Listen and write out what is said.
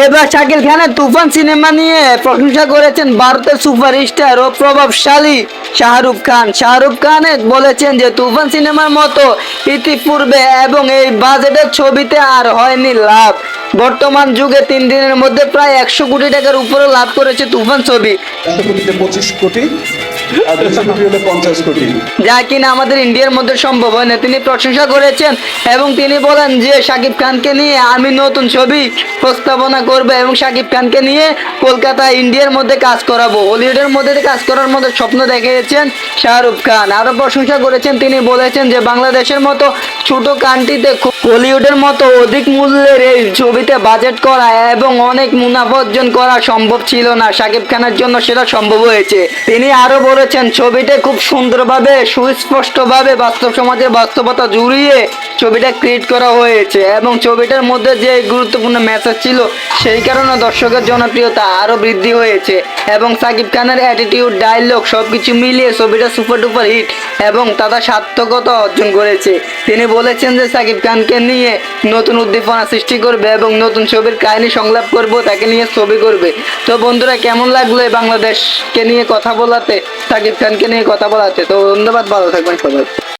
এবার শাকিল খানের তুফান সিনেমা নিয়ে প্রশংসা করেছেন ভারতের সুপারস্টার ও প্রভাবশালী শাহরুখ খান। শাহরুখ খান বলেছেন যে, তুফান সিনেমার মতো ইতিপূর্বে এবং এই বাজেটের ছবিতে আর হয়নি লাভ। বর্তমান যুগে তিন দিনের মধ্যে প্রায় একশো কোটি টাকার উপরে লাভ করেছে তুফান ছবি। পঁচিশ কোটি। পঞ্চাশ কোটি। যা কিনা আমাদের ইন্ডিয়ার মধ্যে সম্ভব হয় না। তিনি প্রশংসা করেছেন এবং তিনি বলেন যে শাকিব খানকে নিয়ে আমি নতুন ছবি প্রস্তাবনা করব এবং শাকিব খানকে নিয়ে কলকাতা ইন্ডিয়ার মধ্যে কাজ করাবো। হলিউডের মধ্যে কাজ করার মধ্যে স্বপ্ন দেখিয়েছেন শাহরুখ খান। আরও প্রশংসা করেছেন। তিনি বলেছেন যে বাংলাদেশের মতো ছোট কান্ট্রিতে হলিউডের মতো অধিক মূল্যের এই ছবিতে বাজেট করা এবং অনেক মুনাফা অর্জন করা সম্ভব ছিল না। শাকিব খানের জন্য সেটা সম্ভব হয়েছে। তিনি আরও বলেছেন ছবিতে খুব সুন্দরভাবে, সুস্পষ্টভাবে বাস্তব সমাজের বাস্তবতা জুড়িয়ে ছবিটা ক্রিয়েট করা হয়েছে এবং ছবিটার মধ্যে যে গুরুত্বপূর্ণ মেসেজ ছিল, সেই কারণে দর্শকের জনপ্রিয়তা আরও বৃদ্ধি হয়েছে এবং সাকিব খানের অ্যাটিটিউড ডায়লগ সব কিছু মিলিয়ে ছবিটা সুপার ডুপার হিট এবং তারা সার্থকতা অর্জন করেছে। তিনি বলেছেন যে সাকিব খানকে নিয়ে নতুন উদ্দীপনা সৃষ্টি করবে এবং নতুন ছবির কাহিনী সংলাপ করব, তাকে নিয়ে ছবি করবে। তো বন্ধুরা, কেমন লাগল বাংলাদেশকে নিয়ে কথা বলাতে, সাকিব খানকে নিয়ে কথা বলাতে? তো ধন্যবাদ, ভালো থাকবেন সবাই।